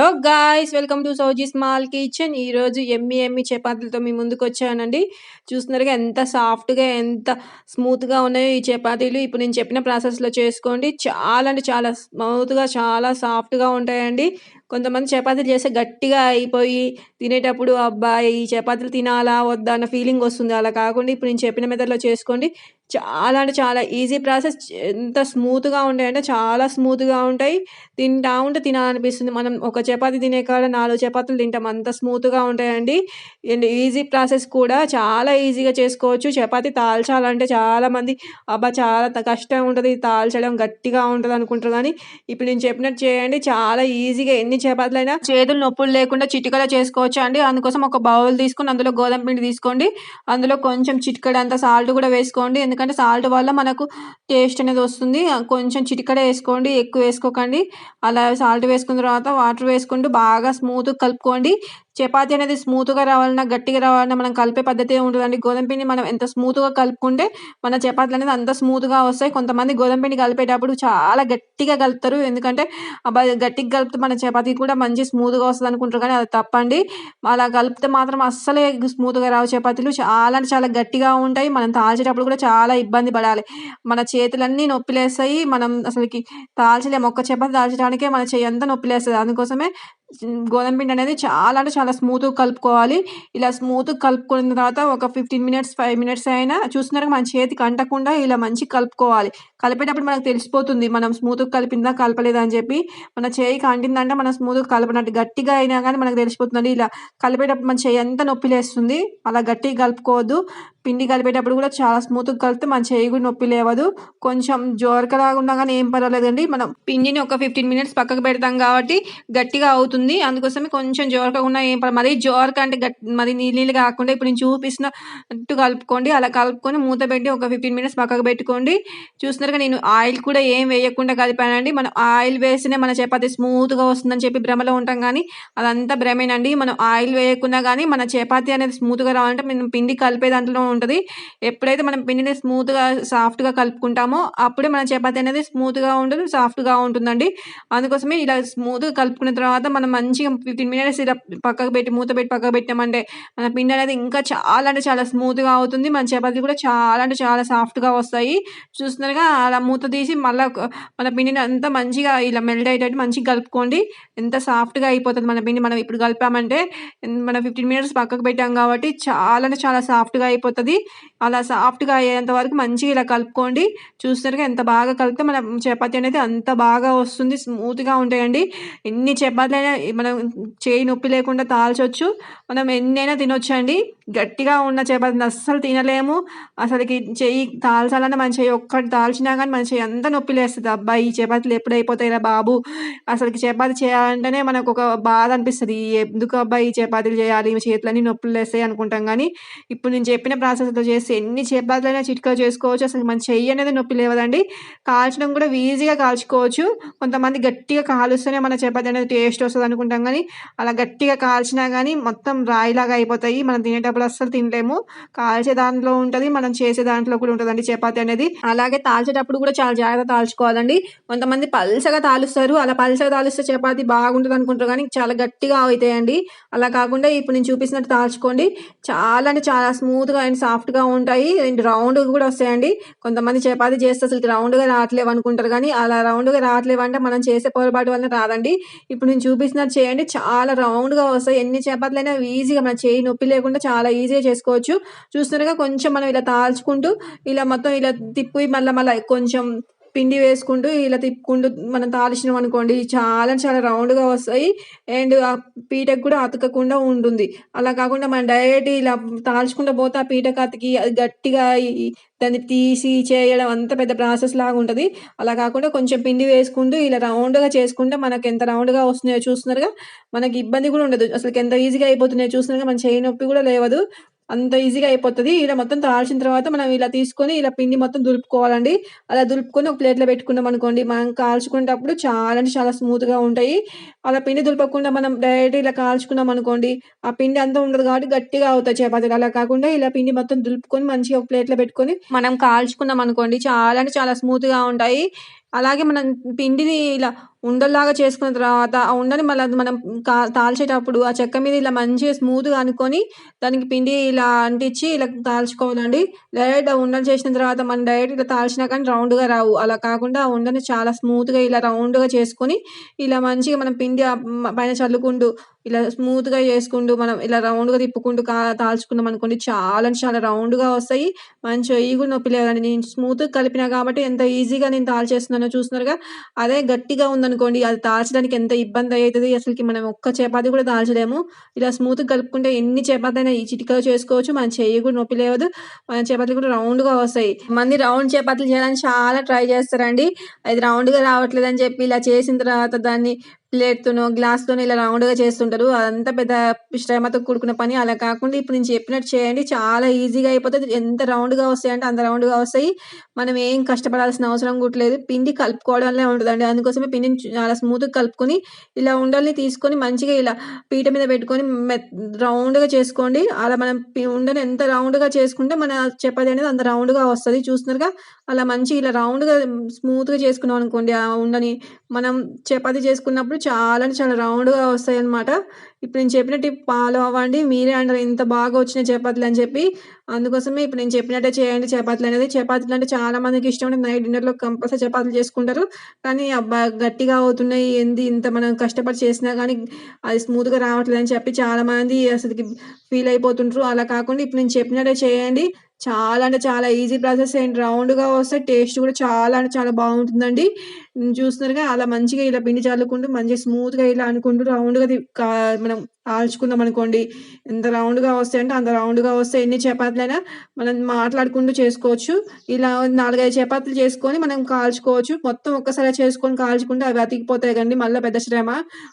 Hello guys welcome to Sowji small kitchen. ఈరోజు ఎమ్మి ఎమ్మి చపాతీలతో మీ ముందుకు వచ్చానండి. చూస్తున్నారుగా ఎంత సాఫ్ట్గా ఎంత స్మూత్గా ఉన్నాయో ఈ చపాతీలు. ఇప్పుడు నేను చెప్పిన ప్రాసెస్లో చేసుకోండి. చాలా అంటే చాలా స్మూత్గా చాలా సాఫ్ట్గా ఉంటాయండి. కొంతమంది చపాతీలు చేస్తే గట్టిగా అయిపోయి తినేటప్పుడు అబ్బా ఈ చపాతీలు తినాలా వద్దా అన్న ఫీలింగ్ వస్తుంది. అలా కాకుండా ఇప్పుడు నేను చెప్పిన మెథడ్లో చేసుకోండి. చాలా అంటే చాలా ఈజీ ప్రాసెస్ ఎంత స్మూత్గా ఉంటాయంటే చాలా స్మూత్గా ఉంటాయి. తింటా ఉంటే తినాలనిపిస్తుంది. మనం ఒక చపాతి తినే కాడ నాలుగు చపాతీలు తింటాం. అంత స్మూత్గా ఉంటాయండి. అండ్ ఈజీ ప్రాసెస్ కూడా చాలా ఈజీగా చేసుకోవచ్చు. చపాతి తాల్చాలంటే చాలామంది అబ్బా చాలా కష్టం ఉంటుంది. తాల్చడం గట్టిగా ఉంటుంది అనుకుంటారు కానీ ఇప్పుడు నేను చెప్పినట్టు చేయండి. చాలా ఈజీగా ఎన్ని చపాతీలైనా చేతులు నొప్పులు లేకుండా చిటికలో చేసుకోవచ్చు అండి? అందుకోసం ఒక బౌల్ తీసుకొని అందులో గోధుమ పిండి తీసుకోండి. అందులో కొంచెం చిటికడంత సాల్ట్ కూడా వేసుకోండి. ఎందుకంటే సాల్ట్ వల్ల మనకు టేస్ట్ అనేది వస్తుంది. కొంచెం చిటికడ వేసుకోండి. ఎక్కువ వేసుకోకండి. అలా సాల్ట్ వేసుకున్న తర్వాత వాటర్ వేసుకుంటూ బాగా స్మూత్గా కలుపుకోండి. చపాతి అనేది స్మూత్గా రావాలన్నా గట్టిగా రావాలన్నా మనం కలిపే పద్ధతి ఉంటుందండి. గోధుమ పిండి మనం ఎంత స్మూత్గా కలుపుకుంటే మన చపాతీలు అనేది అంత స్మూత్గా వస్తాయి. కొంతమంది గోధుమ పిండి కలిపేటప్పుడు చాలా గట్టిగా కలుపుతారు. ఎందుకంటే గట్టిగా కలిపితే మన చపాతీ కూడా మంచి స్మూత్గా వస్తుంది అనుకుంటారు. కానీ అది తప్పండి. అలా కలిపితే మాత్రం అస్సలే స్మూత్గా రావు చపాతీలు. చాలా అంటే చాలా గట్టిగా ఉంటాయి. మనం తాల్చేటప్పుడు కూడా చాలా ఇబ్బంది పడాలి. మన చేతులన్నీ నొప్పిలేస్తాయి. మనం అసలుకి తాల్చలేము. ఒక్క చపాతి తాల్చడానికే మన చేయి అంతా నొప్పిలేస్తుంది. అందుకోసమే గోధుమ పిండి అనేది చాలా అంటే చాలా స్మూత్గా కలుపుకోవాలి. ఇలా స్మూత్గా కలుపుకున్న తర్వాత ఒక ఫిఫ్టీన్ మినిట్స్ ఫైవ్ మినిట్స్ అయినా చూస్తున్నారు మన చేతికి అంటకుండా ఇలా మంచిగా కలుపుకోవాలి. కలిపేటప్పుడు మనకు తెలిసిపోతుంది మనం స్మూత్గా కలిపిందా కలపలేదా అని చెప్పి. మన చేయికి అంటిందంటే మనం స్మూత్గా కలపనట్టు గట్టిగా అయినా కానీ మనకు తెలిసిపోతుంది ఇలా కలిపేటప్పుడు మన చేయి అంతా నొప్పి లేస్తుంది అలా గట్టిగా కలుపుకోవద్దు. పిండి కలిపేటప్పుడు కూడా చాలా స్మూత్గా కలిపితే మన చేయి కూడా నొప్పి లేవదు. కొంచెం జోరకలాగా ఉన్నా కానీ ఏం పర్వాలేదండి. మనం పిండిని ఒక ఫిఫ్టీన్ మినిట్స్ పక్కకు పెడతాం కాబట్టి గట్టిగా అవుతుంది. అందుకోసమే కొంచెం జోరకగా ఉన్నా ఏం పర్వాలేదు మరీ జోరక అంటే గట్ మరి నీళ్ళు నీళ్ళు కాకుండా ఇప్పుడు నేను చూపిస్తున్నట్టు కలుపుకోండి. అలా కలుపుకొని మూత పెట్టి ఒక ఫిఫ్టీన్ మినిట్స్ పక్కకు పెట్టుకోండి. చూస్తున్నారుగా నేను ఆయిల్ కూడా ఏం వేయకుండా కలిపానండి. మనం ఆయిల్ వేస్తేనే మన చపాతి స్మూత్గా వస్తుందని చెప్పి భ్రమలో ఉంటాం కానీ అదంతా భ్రమేనండి. మనం ఆయిల్ వేయకుండా కానీ మన చపాతి అనేది స్మూత్గా రావాలంటే మనం పిండి కలిపే దాంట్లో ఉంటుంది. ఎప్పుడైతే మనం పిండిని స్మూత్గా సాఫ్ట్గా కలుపుకుంటామో అప్పుడే మన చపాతి అనేది స్మూత్గా ఉంటుంది సాఫ్ట్గా ఉంటుందండి. అందుకోసమే ఇలా స్మూత్గా కలుపుకున్న తర్వాత మనం మంచిగా ఫిఫ్టీన్ మినిట్స్ ఇలా పక్కకు పెట్టి మూత పెట్టి పక్కకు పెట్టామంటే మన పిండి అనేది ఇంకా చాలా అంటే చాలా స్మూత్గా అవుతుంది. మన చపాతీ కూడా చాలా అంటే చాలా సాఫ్ట్గా వస్తాయి. చూస్తున్నారుగా అలా మూత తీసి మళ్ళీ మన పిండిని అంతా మంచిగా ఇలా మెల్ట్ అయ్యేటట్టు మంచిగా కలుపుకోండి. ఎంత సాఫ్ట్గా అయిపోతుంది మన పిండి. మనం ఇప్పుడు కలిపామంటే మనం ఫిఫ్టీన్ మినిట్స్ పక్కకు పెట్టాం కాబట్టి చాలా అంటే చాలా సాఫ్ట్గా అయిపోతుంది. అలా సాఫ్ట్గా అయ్యేంత వరకు మంచిగా ఇలా కలుపుకోండి. చూస్తున్నారుగా ఎంత బాగా కలిపితే మన చపాతీ అనేది అంత బాగా వస్తుంది. స్మూత్గా ఉంటాయండి. ఎన్ని చపాతీలైనా మనం చేయి నొప్పి లేకుండా తాల్చొచ్చు. మనం ఎన్నైనా తినొచ్చండి. గట్టిగా ఉన్న చపాతీని అస్సలు తినలేము. అసలుకి చెయ్యి తాల్చాలన్నా మన చెయ్యి ఒక్కటి తాల్చిన కానీ మన చెయ్యి అంతా నొప్పి లేస్తుంది అబ్బా ఈ చపాతీలు ఎప్పుడు అయిపోతాయిరా బాబు? అసలుకి చపాతీ చేయాలంటేనే మనకు ఒక బాధ అనిపిస్తుంది. ఎందుకు అబ్బా ఈ చపాతీలు చేయాలి? చేతులన్నీ నొప్పులు లేస్తాయి అనుకుంటాం కానీ ఇప్పుడు నేను చెప్పిన ప్రాసెస్లో చేస్తే ఎన్ని చపాతీలైనా చిట్కా చేసుకోవచ్చు. అసలు మన చెయ్యి అనేది నొప్పి లేవదండి. కాల్చడం కూడా ఈజీగా కాల్చుకోవచ్చు. కొంతమంది గట్టిగా కాలుస్తేనే మన చపాతీ అనేది టేస్ట్ వస్తుంది అనుకుంటాం కానీ అలా గట్టిగా కాల్చినా కానీ మొత్తం రాయిలాగా అయిపోతాయి. మనం తినేటప్పుడు అస్సలు తినలేము. కాల్చే దాంట్లో ఉంటుంది మనం చేసే దాంట్లో కూడా ఉంటుందండి చపాతీ అనేది. అలాగే తాల్చేటప్పుడు కూడా చాలా జాగ్రత్త తాల్చుకోవాలండి. కొంతమంది పల్చగా తాలుస్తారు. అలా పల్చగా తాలిస్తే చపాతి బాగుంటుంది అనుకుంటారు కానీ చాలా గట్టిగా అవుతాయండి. అలా కాకుండా ఇప్పుడు నేను చూపిస్తున్నట్టు తాల్చుకోండి. చాలా అంటే చాలా స్మూత్గా అండ్ సాఫ్ట్గా ఉంటాయి. అండ్ రౌండ్ కూడా వస్తాయండి. కొంతమంది చపాతి చేస్తే అసలు రౌండ్గా రావట్లేవు అనుకుంటారు కానీ అలా రౌండ్గా రావట్లేవు అంటే మనం చేసే పొరపాటు వల్ల రాదండి. ఇప్పుడు నేను చూపిస్తున్నట్టు చేయండి. చాలా రౌండ్గా వస్తాయి. ఎన్ని చపాతీలైనా ఈజీగా మన చేయి నొప్పి లేకుండా చాలా ఈజీగా చేసుకోవచ్చు. చూస్తున్నారుగా కొంచెం మనం ఇలా తాల్చుకుంటూ ఇలా మొత్తం ఇలా తిప్పి మళ్ళీ మళ్ళీ కొంచెం పిండి వేసుకుంటూ ఇలా తిప్పుకుంటూ మనం తాలిచినాం అనుకోండి చాలా చాలా రౌండ్గా వస్తాయి. అండ్ ఆ పీటకు కూడా అతకకుండా ఉంటుంది. అలా కాకుండా మనం డైరెక్ట్ ఇలా తాల్చుకుంటూ పోతే ఆ పీటకు అతికి అది గట్టిగా దాన్ని తీసి చేయడం అంత పెద్ద ప్రాసెస్ లాగా ఉంటుంది. అలా కాకుండా కొంచెం పిండి వేసుకుంటూ ఇలా రౌండ్గా చేసుకుంటే మనకు ఎంత రౌండ్గా వస్తున్నాయో చూస్తున్నారుగా మనకి ఇబ్బంది కూడా ఉండదు. అసలు ఎంత ఈజీగా అయిపోతున్నాయో చూస్తున్నారుగా మన చేయి నొప్పి కూడా లేవదు. అంత ఈజీగా అయిపోతుంది. ఇలా మొత్తం తాల్చిన తర్వాత మనం ఇలా తీసుకొని ఇలా పిండి మొత్తం దులుపుకోవాలండి. అలా దులుపుకొని ఒక ప్లేట్లో పెట్టుకున్నాం అనుకోండి మనం కాల్చుకునేటప్పుడు చాలా అంటే చాలా స్మూత్గా ఉంటాయి. అలా పిండి దులపకుండా మనం డైరెక్ట్ ఇలా కాల్చుకున్నాం అనుకోండి ఆ పిండి అంతా ఉండదు కాబట్టి గట్టిగా అవుతాయి చపాతీలు. అలా కాకుండా ఇలా పిండి మొత్తం దులుపుకొని మంచిగా ఒక ప్లేట్లో పెట్టుకొని మనం కాల్చుకున్నాం అనుకోండి చాలా అంటే చాలా స్మూత్గా ఉంటాయి. అలాగే మనం పిండిని ఇలా ఉండల్లాగా చేసుకున్న తర్వాత ఆ ఉండని మళ్ళీ మనం కా తాల్చేటప్పుడు ఆ చెక్క మీద ఇలా మంచిగా స్మూత్గా అనుకొని దానికి పిండి ఇలా అంటించి ఇలా తాల్చుకోవాలండి డైరెక్ట్ ఉండలు చేసిన తర్వాత మనం డైరెక్ట్ ఇలా తాల్చినా కానీ రౌండ్గా రావు. అలా కాకుండా ఆ ఉండని చాలా స్మూత్గా ఇలా రౌండ్గా చేసుకొని ఇలా మంచిగా మనం పిండి పైన చల్లుకుంటూ ఇలా స్మూత్గా చేసుకుంటూ మనం ఇలా రౌండ్గా తిప్పుకుంటూ కా తాల్చుకున్నాం అనుకోండి చాలా చాలా రౌండ్గా వస్తాయి. మంచిగా ఈ కూడా నొప్పి లేదండి. నేను స్మూత్గా కలిపినా కాబట్టి ఎంత ఈజీగా నేను తాల్చేస్తున్నానో చూస్తున్నారుగా. అదే గట్టిగా అనుకోండి అది తాల్చడానికి ఎంత ఇబ్బంది అవుతుంది అసలుకి మనం ఒక్క చపాతి కూడా తాల్చలేము. ఇలా స్మూత్గా కలుపుకుంటే ఎన్ని చపాతి అయినా ఈ చిటికలో చేసుకోవచ్చు మన చెయ్యి కూడా నొప్పి లేదు మన చపాతీలు కూడా రౌండ్గా వస్తాయి. మంది రౌండ్ చపాతీలు చేయడానికి చాలా ట్రై చేస్తారండి. అది రౌండ్గా రావట్లేదు అని చెప్పి ఇలా చేసిన తర్వాత దాన్ని ప్లేట్‌తోనో, గ్లాస్‌తోనో ఇలా రౌండ్‌గా చేస్తుంటారు. అదంతా పెద్ద శ్రమతో కూడుకున్న పని. అలా కాకుండా ఇప్పుడు నేను చెప్పినట్టు చేయండి. చాలా ఈజీగా అయిపోతుంది ఎంత రౌండ్‌గా వస్తాయంటే అంత రౌండ్‌గా వస్తాయి. మనం ఏం కష్టపడాల్సిన అవసరం కూడా లేదు. పిండి కలుపుకోవడంలో ఉంటుందండి అందుకోసమే పిండిని చాలా స్మూత్‌గా కలుపుకొని ఇలా ఉండల్ని తీసుకొని మంచిగా ఇలా పీట మీద పెట్టుకొని రౌండ్‌గా చేసుకోండి. అలా మనం ఉండని ఎంత రౌండ్‌గా చేసుకుంటే మన చపాతి అనేది అంత రౌండ్‌గా వస్తుంది చూస్తున్నారుగా అలా మంచి ఇలా రౌండ్‌గా స్మూత్‌గా చేసుకున్నాం అనుకోండి ఆ ఉండని మనం చపాతీ చేసుకున్నప్పుడు చాలా అంటే చాలా రౌండ్‌గా వస్తాయన్నమాట. ఇప్పుడు నేను చెప్పిన టిప్ ఫాలో అవ్వండి. మీరే అంటారు ఇంత బాగా వచ్చిన చపాతీలు అని చెప్పి. అందుకోసమే ఇప్పుడు నేను చెప్పినట్టే చేయండి చపాతీలు అనేది. చపాతీలు అంటే చాలా మందికి ఇష్టం ఉంటుంది నైట్ డిన్నర్‌లో కంపల్సరీ చపాతీలు చేసుకుంటారు. కానీ అబ్బా! గట్టిగా అవుతున్నాయి. ఏంది ఇంత మనం కష్టపడి చేసినా కానీ అది స్మూత్‌గా రావట్లేదు అని చెప్పి చాలామంది అసలుకి ఫీల్ అయిపోతుంటారు. అలా కాకుండా ఇప్పుడు నేను చెప్పినట్టే చేయండి. చాలా అంటే చాలా ఈజీ ప్రాసెస్ అండ్ రౌండ్‌గా వస్తే టేస్ట్ కూడా చాలా అంటే చాలా బాగుంటుందండి. చూస్తున్నారుగా అలా మంచిగా ఇలా పిండి చల్లుకుంటూ మంచిగా స్మూత్‌గా ఇలా అనుకుంటూ రౌండ్‌గా తి కా మనం కాల్చుకున్నాం అనుకోండి. ఎంత రౌండ్‌గా వస్తాయంటే అంత రౌండ్‌గా వస్తాయి. ఎన్ని చపాతీలైనా మనం మాట్లాడుకుంటూ చేసుకోవచ్చు. ఇలా 4, 5 చపాతీలు చేసుకొని మనం కాల్చుకోవచ్చు. మొత్తం ఒక్కసారే చేసుకొని కాల్చుకుంటే అవి అతికిపోతాయి కదండీ! మళ్ళా పెద్ద శ్రమ.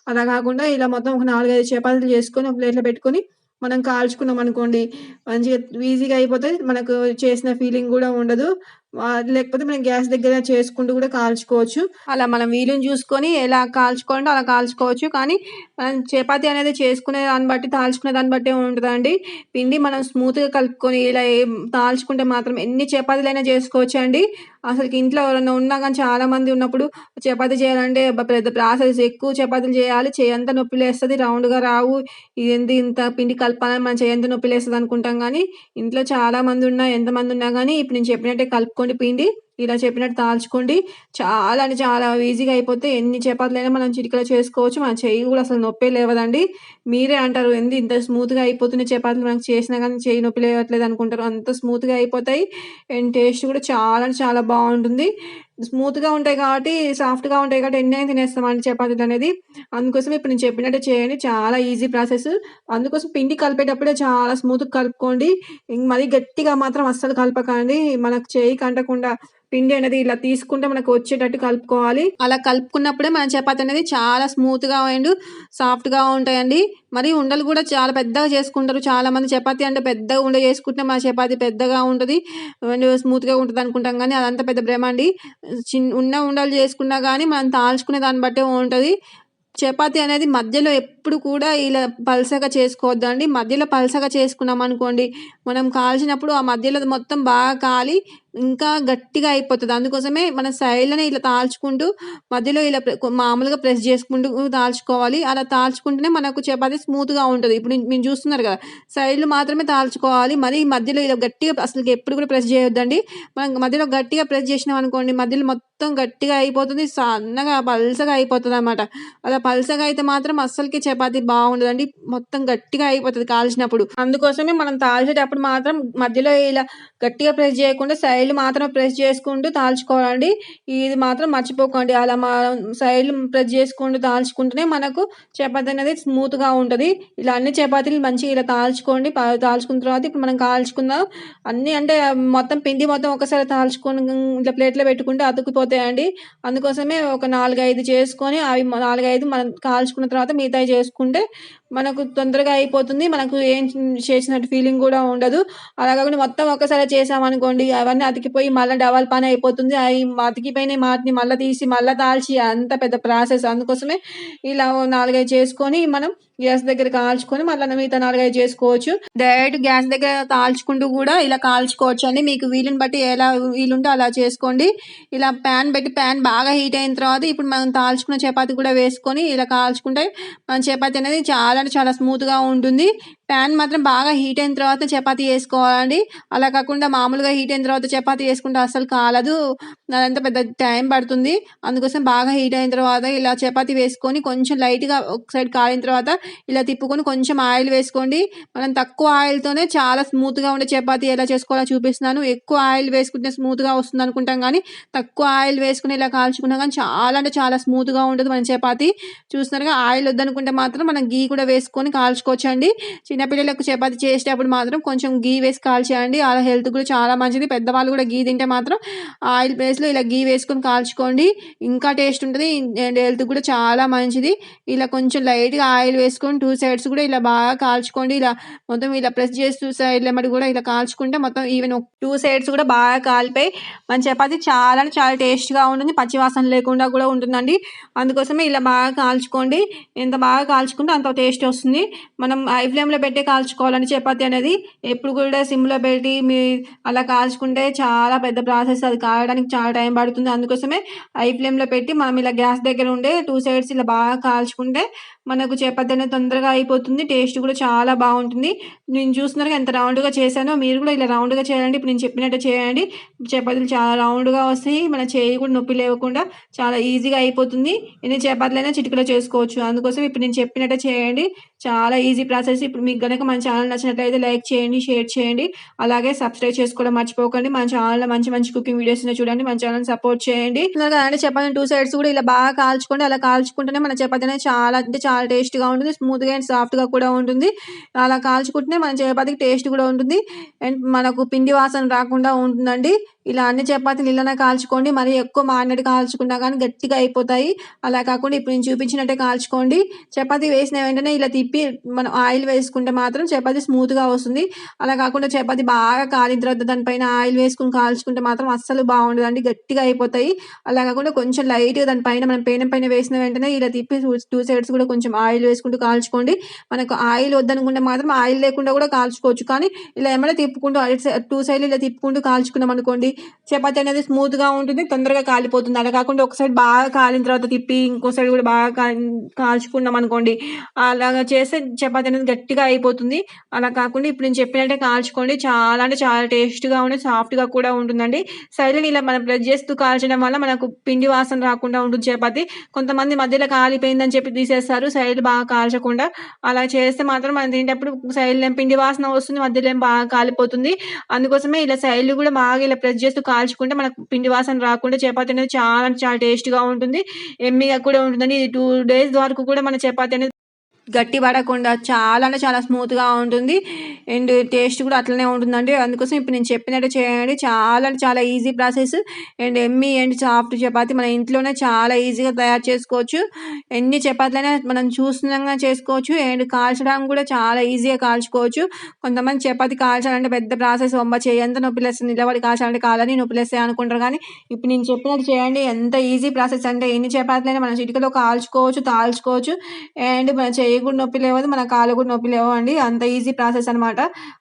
అలా కాకుండా ఇలా మొత్తం ఒక 4, 5 చపాతీలు చేసుకొని ఒక ప్లేట్‌లో పెట్టుకొని మనం కాల్చుకున్నాం అనుకోండి. మంచిగా ఈజీగా అయిపోతే మనకు చేసిన ఫీలింగ్ కూడా ఉండదు. లేకపోతే మనం గ్యాస్ దగ్గర చేసుకుంటూ కూడా కాల్చుకోవచ్చు. అలా మనం వీలుని చూసుకొని ఎలా కాల్చుకోవాలంటే అలా కాల్చుకోవచ్చు. కానీ మనం చపాతి అనేది చేసుకునే దాన్ని బట్టి, తాల్చుకునే దాన్ని బట్టే ఉంటుందండి పిండి మనం స్మూత్‌గా కలుపుకొని ఇలా తాల్చుకుంటే మాత్రం ఎన్ని చపాతీలైనా చేసుకోవచ్చండి. అసలు ఇంట్లో ఎవరైనా ఉన్నా గానీ చాలామంది ఉన్నప్పుడు చపాతి చేయాలంటే పెద్ద ప్రాసెస్ ఎక్కువ చపాతీలు చేయాలి. చేయంత నొప్పి లేస్తుంది రౌండ్‌గా రావు. ఇది ఇంత పిండి కలపాలని మనం చేయంత నొప్పి లేస్తుంది అనుకుంటాం కానీ ఇంట్లో చాలా మంది ఉన్నా ఎంతమంది ఉన్నా కానీ ఇప్పుడు నేను చెప్పినట్టే కలుపుకొని పిండి. ఇలా చెప్పినట్టు తాల్చుకోండి. చాలా అంటే చాలా ఈజీగా అయిపోతాయి. ఎన్ని చపాతీలైనా మనం చిటికలో చేసుకోవచ్చు. మన చెయ్యి కూడా అసలు నొప్పే లేవదండి. మీరే అంటారు ఏంది ఇంత స్మూత్‌గా అయిపోతున్నాయి చపాతీలు మనకు చేసినా కానీ చెయ్యి నొప్పి లేవట్లేదు అనుకుంటారు. అంత స్మూత్‌గా అయిపోతాయి. అండ్ టేస్ట్ కూడా చాలా చాలా బాగుంటుంది. స్మూత్‌గా ఉంటాయి కాబట్టి, సాఫ్ట్‌గా ఉంటాయి కాబట్టి ఎన్నైనా తినేస్తామండి చపాతీలు అనేది. అందుకోసమే ఇప్పుడు నేను చెప్పినట్టు చేయండి. చాలా ఈజీ ప్రాసెస్. అందుకోసం పిండి కలిపేటప్పుడే చాలా స్మూత్‌గా కలుపుకోండి. ఇంక మరీ గట్టిగా మాత్రం అస్సలు కలపకండి. మనకు చేయి కంటకుండా పిండి అనేది ఇలా తీసుకుంటే మనకు వచ్చేటట్టు కలుపుకోవాలి. అలా కలుపుకున్నప్పుడే మన చపాతి అనేది చాలా స్మూత్‌గా అండ్ సాఫ్ట్‌గా ఉంటాయండి. మరి ఉండలు కూడా చాలా పెద్దగా చేసుకుంటారు. చాలామంది చపాతీ అంటే పెద్దగా ఉండ చేసుకుంటే మన చపాతి పెద్దగా ఉంటుంది అండ్ స్మూత్‌గా ఉంటుంది అనుకుంటాం కానీ అదంతా పెద్ద భ్రమ అండి. చిన్న ఉన్న ఉండలు చేసుకున్నా కానీ మనం తాల్చుకునే దాన్ని బట్టే ఉంటుంది చపాతి అనేది మధ్యలో ఎప్పుడు కూడా ఇలా పలసగా చేసుకోవద్దండి. మధ్యలో పలసగా చేసుకున్నాం అనుకోండి, మనం కాల్చినప్పుడు ఆ మధ్యలో మొత్తం బాగా కాలి ఇంకా గట్టిగా అయిపోతుంది అందుకోసమే మన సైడ్‌లోనే ఇలా తాల్చుకుంటూ మధ్యలో ఇలా మామూలుగా ప్రెస్ చేసుకుంటూ తాల్చుకోవాలి. అలా తాల్చుకుంటేనే మనకు చపాతి స్మూత్‌గా ఉంటుంది ఇప్పుడు మీరు చూస్తున్నారు కదా! సైడ్‌లు మాత్రమే తాల్చుకోవాలి. మరీ మధ్యలో ఇలా గట్టిగా అసలు ఎప్పుడు కూడా ప్రెస్ చేయొద్దండి. మనం మధ్యలో గట్టిగా ప్రెస్ చేసినాం అనుకోండి, మధ్యలో మొత్తం గట్టిగా అయిపోతుంది. సన్నగా పలసగా అయిపోతుంది అనమాట అలా పలసగా అయితే మాత్రం అస్సలకి చపాతీ బాగుండదండి. మొత్తం గట్టిగా అయిపోతుంది కాల్చినప్పుడు. అందుకోసమే మనం తాల్చేటప్పుడు మాత్రం మధ్యలో ఇలా గట్టిగా ప్రెస్ చేయకుండా సైడ్‌లు మాత్రం ప్రెస్ చేసుకుంటూ తాల్చుకోవాలండి. ఇది మాత్రం మర్చిపోకండి. అలా మనం సైడ్‌లు ప్రెస్ చేసుకుంటూ తాల్చుకుంటేనే మనకు చపాతీ అనేది స్మూత్‌గా ఉంటుంది ఇలా అన్ని చపాతీలు మంచిగా ఇలా తాల్చుకోండి. తాల్చుకున్న తర్వాత ఇప్పుడు మనం కాల్చుకుందాం. అన్నీ అంటే మొత్తం పిండి మొత్తం ఒకసారి తాల్చుకొని ఇట్లా ప్లేట్‌లో పెట్టుకుంటే అతుక్కుపోతాయండి. అందుకోసమే ఒక 4, 5 చేసుకొని అవి 4, 5 మనం కాల్చుకున్న తర్వాత మిగతాయి చేసుకుంటాం kunde మనకు తొందరగా అయిపోతుంది. మనకు ఏం చేసినట్టు ఫీలింగ్ కూడా ఉండదు. అలా కాకుండా మొత్తం ఒకసారి చేసామనుకోండి అవన్నీ అతికిపోయి మళ్ళీ డబల్ పని అయిపోతుంది. అవి అతికిపోయిన వాటిని మళ్ళీ తీసి మళ్ళీ తాల్చి అంత పెద్ద ప్రాసెస్. అందుకోసమే ఇలా నాలుగైదు చేసుకొని మనం గ్యాస్ దగ్గర కాల్చుకొని మళ్ళీ మిగతా నాలుగైదు చేసుకోవచ్చు డైరెక్ట్ గ్యాస్ దగ్గర కాల్చుకుంటూ కూడా ఇలా కాల్చుకోవచ్చు అండి మీకు వీలుని బట్టి ఎలా వీలుంటే అలా చేసుకోండి ఇలా ప్యాన్ పెట్టి ప్యాన్ బాగా హీట్ అయిన తర్వాత ఇప్పుడు మనం తాల్చుకున్న చపాతి కూడా వేసుకొని ఇలా కాల్చుకుంటే మన చపాతి అనేది చాలా అంటే చాలా స్మూత్గా ఉంటుంది. ప్యాన్ మాత్రం బాగా హీట్ అయిన తర్వాత చపాతి వేసుకోవాలండి అలా కాకుండా మామూలుగా హీట్ అయిన తర్వాత చపాతి వేసుకుంటే అసలు కాలదు. అదంతా పెద్ద టైం పడుతుంది. అందుకోసం బాగా హీట్ అయిన తర్వాత ఇలా చపాతి వేసుకొని కొంచెం లైట్గా ఒక సైడ్ కాలిన తర్వాత ఇలా తిప్పుకొని కొంచెం ఆయిల్ వేసుకోండి. మనం తక్కువ ఆయిల్తోనే చాలా స్మూత్గా ఉండే చపాతి ఎలా చేసుకోవాలో చూపిస్తున్నాను. ఎక్కువ ఆయిల్ వేసుకుంటే స్మూత్గా వస్తుంది అనుకుంటాం కానీ తక్కువ ఆయిల్ వేసుకుని ఇలా కాల్చుకున్నా కానీ చాలా అంటే చాలా స్మూత్గా ఉంటుంది మన చపాతి. చూస్తున్నారుగా ఆయిల్ వద్దనుకుంటే మాత్రం మనం గీ కూడా వేసుకొని కాల్చుకోవచ్చండి. చిన్నపిల్లలకు చపాతి చేసేటప్పుడు మాత్రం కొంచెం గీ వేసి కాల్చేయండి. అలా హెల్త్ కూడా చాలా మంచిది. పెద్దవాళ్ళు కూడా గీ తింటే మాత్రం ఆయిల్ ప్లేస్లో ఇలా గీ వేసుకొని కాల్చుకోండి. ఇంకా టేస్ట్ ఉంటుంది. అండ్ హెల్త్ కూడా చాలా మంచిది. ఇలా కొంచెం లైట్గా ఆయిల్ వేసుకొని టూ సైడ్స్ కూడా ఇలా బాగా కాల్చుకోండి. ఇలా మొత్తం ఇలా ప్రెస్ చేసి టూ సైడ్ల మడి కూడా ఇలా కాల్చుకుంటే మొత్తం ఈవెన్ టూ సైడ్స్ కూడా బాగా కాలిపోయి మన చపాతి చాలా చాలా టేస్ట్గా ఉంటుంది. పచ్చివాసన లేకుండా కూడా ఉంటుందండి. అందుకోసమే ఇలా బాగా కాల్చుకోండి. ఎంత బాగా కాల్చుకుంటే అంత టేస్ట్ టేస్ట్ వస్తుంది. మనం హై ఫ్లేమ్లో పెట్టి కాల్చుకోవాలని చపాతి అనేది ఎప్పుడు కూడా సిమ్లో పెట్టి మీ అలా కాల్చుకుంటే చాలా పెద్ద ప్రాసెస్ అది కాలడానికి చాలా టైం పడుతుంది. అందుకోసమే హై ఫ్లేమ్లో పెట్టి మనం ఇలా గ్యాస్ దగ్గర ఉండే టూ సైడ్స్ ఇలా బాగా కాల్చుకుంటే మనకు చపాతి అనేది తొందరగా అయిపోతుంది. టేస్ట్ కూడా చాలా బాగుంటుంది. నేను చూస్తున్నారు ఎంత రౌండ్గా చేశానో మీరు కూడా ఇలా రౌండ్గా చేయండి ఇప్పుడు నేను చెప్పినట్టు చేయండి. చపాతీలు చాలా రౌండ్గా వస్తాయి. మన చేయి కూడా నొప్పి లేకుండా చాలా ఈజీగా అయిపోతుంది. ఎన్ని చపాతీలైనా చిటికలో చేసుకోవచ్చు. అందుకోసం ఇప్పుడు నేను చెప్పినట్టు చేయండి. చాలా ఈజీ ప్రాసెస్. ఇప్పుడు మీకు కనుక మన ఛానల్ నచ్చినట్లయితే లైక్ చేయండి షేర్ చేయండి. అలాగే సబ్స్క్రైబ్ చేసుకోవడం మర్చిపోకండి. మన ఛానల్లో మంచి మంచి కుకింగ్ వీడియోస్ చూడండి. మన ఛానల్ సపోర్ట్ చేయండి. అలాగే చపాతీ టూ సైడ్స్ కూడా ఇలా బాగా కాల్చుకోండి. అలా కాల్చుకుంటేనే మన చపాతీ అనేది చాలా అంటే చాలా టేస్ట్గా ఉంటుంది. స్మూత్గా అండ్ సాఫ్ట్గా కూడా ఉంటుంది. అలా కాల్చుకుంటేనే మన చపాతీకి టేస్ట్ కూడా ఉంటుంది. అండ్ మనకు పిండి వాసన రాకుండా ఉంటుందండి. ఇలా అన్ని చపాతీలు ఇలానే కాల్చుకోండి. మరి ఎక్కువ మాడినట్టు కాల్చుకున్నా కానీ గట్టిగా అయిపోతాయి. అలా కాకుండా ఇప్పుడు నేను చూపించినట్టే కాల్చుకోండి. చపాతీ వేసిన వెంటనే ఇలా తిప్పి మనం ఆయిల్ వేసుకుంటే మాత్రం చపాతీ స్మూత్గా వస్తుంది. అలా కాకుండా చపాతీ బాగా కాలిన తర్వాత దానిపైన ఆయిల్ వేసుకుని కాల్చుకుంటే మాత్రం అస్సలు బాగుండదండి. గట్టిగా అయిపోతాయి. అలా కాకుండా కొంచెం లైట్గా దానిపైన మనం పేనం పైన వేసిన వెంటనే ఇలా తిప్పి టూ సైడ్స్ కూడా కొంచెం ఆయిల్ వేసుకుంటూ కాల్చుకోండి. మనకు ఆయిల్ వద్దనుకుంటే మాత్రం ఆయిల్ లేకుండా కూడా కాల్చుకోవచ్చు. కానీ ఇలా ఏమైనా తిప్పుకుంటూ టూ సైడ్ ఇలా తిప్పుకుంటూ కాల్చుకున్నాం అనుకోండి చపాతి అనేది స్మూత్గా ఉంటుంది తొందరగా కాలిపోతుంది. అలా కాకుండా ఒక సైడ్ బాగా కాలిన తర్వాత తిప్పి ఇంకో సైడ్ కూడా బాగా కాల్చుకున్నాం అనుకోండి. అలాగా చేస్తే చపాతి అనేది గట్టిగా అయిపోతుంది. అలా కాకుండా ఇప్పుడు నేను చెప్పినట్టే కాల్చుకోండి. చాలా అంటే చాలా టేస్ట్గా ఉండి సాఫ్ట్గా కూడా ఉంటుందండి. సైడ్ని ఇలా మనం ప్రెస్ చేస్తూ కాల్చడం వల్ల మనకు పిండి వాసన రాకుండా ఉంటుంది చపాతి. కొంతమంది మధ్యలో కాలిపోయిందని చెప్పి తీసేస్తారు సైడ్ బాగా కాల్చకుండా. అలా చేస్తే మాత్రం మనం తినేటప్పుడు సైడ్ పిండి వాసన వస్తుంది మధ్యలో బాగా కాలిపోతుంది. అందుకోసమే ఇలా సైడ్లు కూడా బాగా ఇలా ప్రెస్ చేస్తూ కాల్చుకుంటే మనకు పిండి వాసన రాకుండా చపాతీ అనేది చాలా చాలా టేస్ట్గా ఉంటుంది. ఎమ్మిగా కూడా ఉంటుందండి ఇది టూ డేస్ వరకు కూడా మన చపాతి అనేది గట్టి పడకుండా చాలా అంటే చాలా స్మూత్గా ఉంటుంది. అండ్ టేస్ట్ కూడా అట్లనే ఉంటుందండి. అందుకోసం ఇప్పుడు నేను చెప్పినట్టు చేయండి. చాలా అంటే చాలా ఈజీ ప్రాసెస్ అండ్ ఎమ్మి అండ్ సాఫ్ట్ చపాతి మన ఇంట్లోనే చాలా ఈజీగా తయారు చేసుకోవచ్చు. ఎన్ని చపాతీలైనా మనం చూస్తున్నాగా చేసుకోవచ్చు. అండ్ కాల్చడం కూడా చాలా ఈజీగా కాల్చుకోవచ్చు. కొంతమంది చపాతి కాల్చాలంటే పెద్ద ప్రాసెస్ వంబ చేయంత నొప్పిలేస్తుంది నిలబడి కాల్చాలంటే కాలని నొప్పిలేస్తాయి అనుకుంటారు. కానీ ఇప్పుడు నేను చెప్పినట్టు చేయండి. ఎంత ఈజీ ప్రాసెస్ అంటే ఎన్ని చపాతీలైనా మన చిటికలో కాల్చుకోవచ్చు తాల్చుకోవచ్చు. అండ్ మన చేయ కూడా నొప్పి లేవదు మన కాళ్ళు కూడా నొప్పి లేవు అండి అంత ఈజీ ప్రాసెస్ అనమాట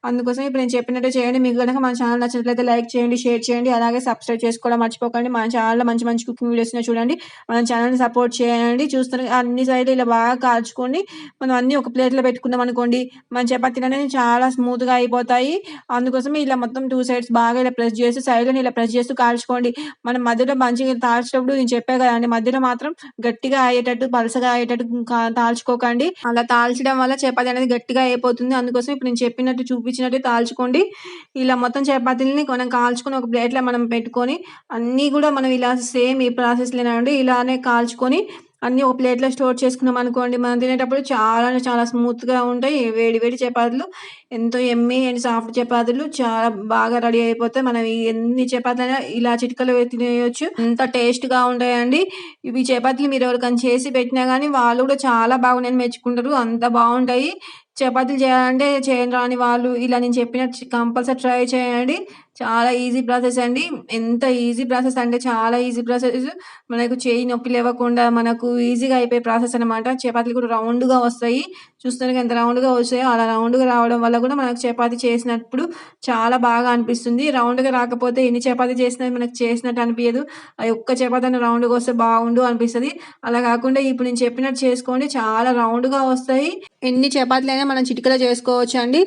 అందుకోసం ఇప్పుడు నేను చెప్పినట్టు చేయండి. మీకు కనుక మన ఛానల్ నచ్చినట్లయితే లైక్ చేయండి షేర్ చేయండి. అలాగే సబ్స్క్రైబ్ చేసుకోవడం మర్చిపోకండి. మన ఛానల్లో మంచి మంచి కుకింగ్ వీడియోస్ చూడండి. మన ఛానల్ని సపోర్ట్ చేయండి. చూస్తున్న అన్ని సైడ్లు ఇలా బాగా కాల్చుకోండి. మనం అన్ని ఒక ప్లేట్లో పెట్టుకున్నాం అనుకోండి మన చపాతీలు అనేది చాలా స్మూత్గా అయిపోతాయి. అందుకోసమే ఇలా మొత్తం టూ సైడ్స్ బాగా ఇలా ప్రెస్ చేసి సైడ్లను ఇలా ప్రెస్ చేస్తూ కాల్చుకోండి. మనం మధ్యలో మంచిగా తాల్చేటప్పుడు నేను చెప్పే కదండి మధ్యలో మాత్రం గట్టిగా అయ్యేటట్టు పలసగా అయ్యేటట్టు తాల్చుకోకండి. అలా తాల్చడం వల్ల చపాతీ అనేది గట్టిగా అయిపోతుంది. అందుకోసం ఇప్పుడు నేను చెప్పినట్టు చూపించినట్టు తాల్చుకోండి. ఇలా మొత్తం చపాతీలని మనం కాల్చుకొని ఒక ప్లేట్లో మనం పెట్టుకొని అన్నీ కూడా మనం ఇలా సేమ్ ఈ ప్రాసెస్లోనండి ఇలానే కాల్చుకొని అన్నీ ఒక ప్లేట్లో స్టోర్ చేసుకున్నాం అనుకోండి మనం తినేటప్పుడు చాలా చాలా స్మూత్గా ఉంటాయి. వేడి వేడి చపాతీలు ఎంతో ఎమ్మి అండ్ సాఫ్ట్ చపాతీలు చాలా బాగా రెడీ అయిపోతాయి. మనం ఎన్ని చపాతీలైనా ఇలా చిటికలు తినేయచ్చు. అంత టేస్ట్గా ఉంటాయండి. ఇవి చపాతీలు మీరు ఎవరికైనా చేసి పెట్టినా కానీ వాళ్ళు కూడా చాలా బాగున్నాయని మెచ్చుకుంటారు. అంత బాగుంటాయి. చపాతీలు చేయాలంటే చేయండి రాని వాళ్ళు ఇలా నేను చెప్పిన కంపల్సరీ ట్రై చేయండి. చాలా ఈజీ ప్రాసెస్ అండి. ఎంత ఈజీ ప్రాసెస్ అంటే చాలా ఈజీ ప్రాసెస్. మనకు చేయి నొప్పి లేవకుండా మనకు ఈజీగా అయిపోయే ప్రాసెస్ అనమాట. చపాతీలు కూడా రౌండ్‌గా వస్తాయి. చూస్తానికి ఎంత రౌండ్‌గా వచ్చాయో అలా రౌండ్‌గా రావడం వల్ల కూడా మనకు చపాతీ చేసినప్పుడు చాలా బాగా అనిపిస్తుంది. రౌండ్‌గా రాకపోతే ఎన్ని చపాతీ చేసినా మనకు చేసినట్టు అనిపించదు అది ఒక్క చపాతీ రౌండ్‌గా వస్తే బాగుండు అనిపిస్తుంది అలా కాకుండా ఇప్పుడు నేను చెప్పినట్టు చేసుకోండి చాలా రౌండ్‌గా వస్తాయి. ఎన్ని చపాతీలైనా మనం చిటికలో చేసుకోవచ్చు అండి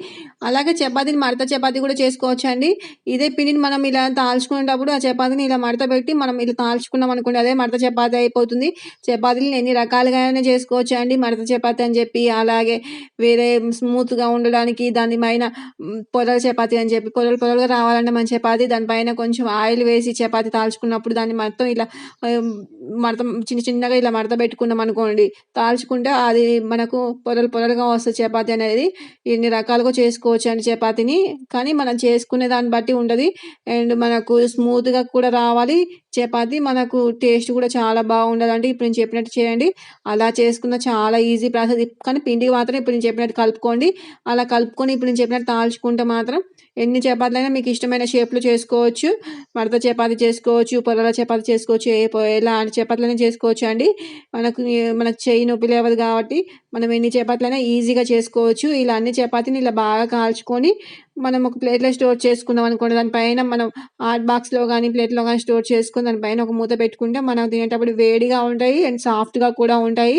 అలాగే చపాతీని మడత చపాతీ కూడా చేసుకోవచ్చు అండి ఇదే పిండిని మనం ఇలా తాల్చుకునేటప్పుడు ఆ చపాతీని ఇలా మడత పెట్టి మనం ఇలా తాల్చుకున్నాం అనుకోండి అదే మడత చపాతీ అయిపోతుంది. చపాతీలను ఎన్ని రకాలుగానే చేసుకోవచ్చండి. మడత చపాతీ అని చెప్పి అలాగే వేరే స్మూత్‌గా ఉండడానికి దాని పైన హ్మ్, పొరల చపాతీ అని చెప్పి పొరలు పొరలుగా రావాలంటే మన చపాతీ దానిపైన కొంచెం ఆయిల్ వేసి చపాతీ తాల్చుకున్నప్పుడు దాన్ని మొత్తం ఇలా మడత చిన్న చిన్నగా ఇలా మడత పెట్టుకున్నాం అనుకోండి తాల్చుకుంటే అది మనకు పొరలు పొరలుగా వస్తుంది చపాతీ అనేది. ఎన్ని రకాలుగా చేసుకోవచ్చు అండి చపాతీని. కానీ మనం చేసుకునే దాన్ని బట్టి ఉంటుంది అండ్ మనకు స్మూత్‌గా కూడా రావాలి చపాతీ. మనకు టేస్ట్ కూడా చాలా బాగుండాలంటే ఇప్పుడు నేను చెప్పినట్టు చేయండి. అలా చేసుకున్న చాలా ఈజీ ప్రాసెస్. కానీ పిండి మాత్రం ఇప్పుడు నేను చెప్పినట్టు కలుపుకోండి. అలా కలుపుకొని ఇప్పుడు నేను చెప్పినట్టు తాల్చుకుంటే మాత్రం ఎన్ని చపాతీలైనా మీకు ఇష్టమైన షేప్లు చేసుకోవచ్చు. మడత చపాతి చేసుకోవచ్చు. పొరల చపాతి చేసుకోవచ్చు. ఏ ఎలాంటి చపాతీలైనా చేసుకోవచ్చండి. మనకు మనకు చేయి నొప్పి లేవదు కాబట్టి మనం ఎన్ని చపాతీలైనా ఈజీగా చేసుకోవచ్చు. ఇలా అన్ని చపాతీని ఇలా బాగా కాల్చుకొని మనం ఒక ప్లేట్‌లో స్టోర్ చేసుకున్నాం అనుకోండి దానిపైన మనం హాట్ బాక్స్‌లో కానీ ప్లేట్‌లో కానీ స్టోర్ చేసుకొని దానిపైన ఒక మూత పెట్టుకుంటే మనం తినేటప్పుడు వేడిగా ఉంటాయి అండ్ సాఫ్ట్‌గా కూడా ఉంటాయి.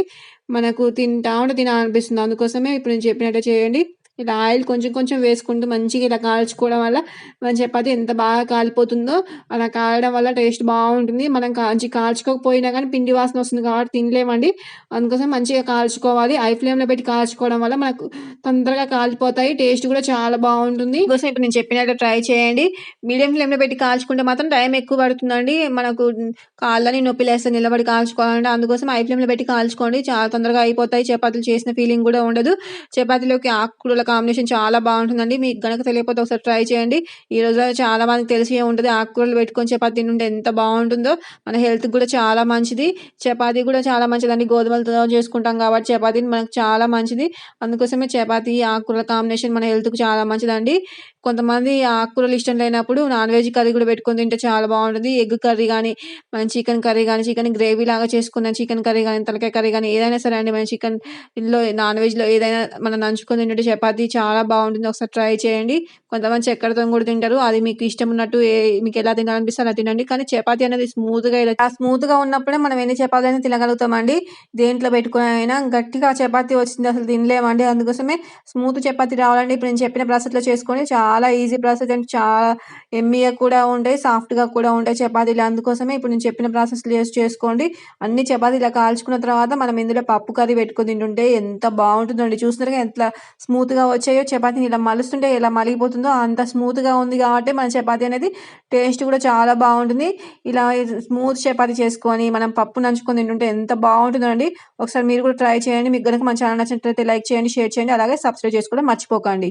మనకు తింటా ఉంటే తినాలనిపిస్తుంది. అందుకోసమే ఇప్పుడు నేను చెప్పినట్టు చేయండి. ఇలా ఆయిల్ కొంచెం కొంచెం వేసుకుంటూ మంచిగా ఇలా కాల్చుకోవడం వల్ల మన చపాతి ఎంత బాగా కాలిపోతుందో అలా కాలడం వల్ల టేస్ట్ బాగుంటుంది. మనం కాల్చి కాల్చుకోకపోయినా కానీ పిండి వాసన వస్తుంది కాబట్టి తినలేమండి. అందుకోసం మంచిగా కాల్చుకోవాలి. హై ఫ్లేమ్‌లో పెట్టి కాల్చుకోవడం వల్ల మనకు తొందరగా కాలిపోతాయి. టేస్ట్ కూడా చాలా బాగుంటుంది. అందుకోసం ఇప్పుడు నేను చెప్పినట్టు ట్రై చేయండి. మీడియం ఫ్లేమ్‌లో పెట్టి కాల్చుకుంటే మాత్రం టైం ఎక్కువ పడుతుందండి. మనకు కాళ్ళని నొప్పిలేస్తాయి నిలబడి కాల్చుకోవాలంటే. అందుకోసం హై ఫ్లేమ్‌లో పెట్టి కాల్చుకోండి. చాలా తొందరగా అయిపోతాయి. చపాతీలు చేసిన ఫీలింగ్ కూడా ఉండదు. చపాతీలోకి ఆకుకూరల కాంబినేషన్ చాలా బాగుంటుందండి. మీకు కనుక తెలియకపోతే ఒకసారి ట్రై చేయండి. ఈ రోజు చాలా మందికి తెలిసే ఉంటుంది ఆకుకూరలు పెట్టుకొని చపాతీ తినుంటే ఎంత బాగుంటుందో. మన హెల్త్‌కి కూడా చాలా మంచిది. చపాతీ కూడా చాలా మంచిదండి. గోధుమలతో చేసుకుంటాం కాబట్టి చపాతీ మనకు చాలా మంచిది. అందుకోసమే చపాతీ, ఆకుకూరల కాంబినేషన్ మన హెల్త్‌కి చాలా మంచిదండి. కొంతమంది ఆకుకూరలు ఇష్టం లేనప్పుడు నాన్ వెజ్ కర్రీ కూడా పెట్టుకొని తింటే చాలా బాగుంటుంది ఎగ్ కర్రీ కానీ మన చికెన్ కర్రీ కానీ చికెన్ గ్రేవీ లాగా చేసుకున్న చికెన్ కర్రీ కానీ తలకాయ కర్రీ కానీ ఏదైనా సరే అండి మన చికెన్‌లో నాన్ వెజ్‌లో ఏదైనా మనం నంచుకొని తింటే చపాతీ చాలా బాగుంటుంది. ఒకసారి ట్రై చేయండి. కొంతమంది చక్కెరతో కూడా తింటారు. అది మీకు ఇష్టం ఉన్నట్టు ఏ మీకు ఎలా తినాలనిపిస్తే అలా తినండి. కానీ చపాతీ అనేది స్మూత్‌గా ఇలా ఆ స్మూత్‌గా ఉన్నప్పుడే మనం ఎన్ని చపాతీలైనా తినగలుగుతామండి. దేంట్లో పెట్టుకుని అయినా గట్టిగా చపాతీ వచ్చింది అసలు తినలేమండి. అందుకోసమే స్మూత్ చపాతీ రావాలండి ఇప్పుడు నేను చెప్పిన ప్రాసెస్‌లో చేసుకొని చాలా చాలా ఈజీ ప్రాసెస్ అండ్ చాలా ఎమ్మీగా కూడా ఉంటాయి. సాఫ్ట్‌గా కూడా ఉంటాయి చపాతీలు. అందుకోసమే ఇప్పుడు నేను చెప్పిన ప్రాసెస్ చేసి చేసుకోండి. అన్ని చపాతీలు ఇలా కాల్చుకున్న తర్వాత మనం ఇందులో పప్పు కర్రీ పెట్టుకొని తింటుంటే ఎంత బాగుంటుందండి. చూస్తున్నారుగా ఎంత స్మూత్‌గా వచ్చాయో చపాతీని ఇలా మలుస్తుంటే ఎలా మలిగిపోతుందో అంత స్మూత్‌గా ఉంది కాబట్టి మన చపాతీ అనేది టేస్ట్ కూడా చాలా బాగుంటుంది. ఇలా స్మూత్ చపాతీ చేసుకొని మనం పప్పు నంచుకొని తింటుంటే ఎంత బాగుంటుందండి. ఒకసారి మీరు కూడా ట్రై చేయండి. మీకు గనక మన ఛానల్ నచ్చినట్లయితే లైక్ చేయండి, షేర్ చేయండి. అలాగే సబ్స్క్రైబ్ చేసుకోవడం మర్చిపోకండి.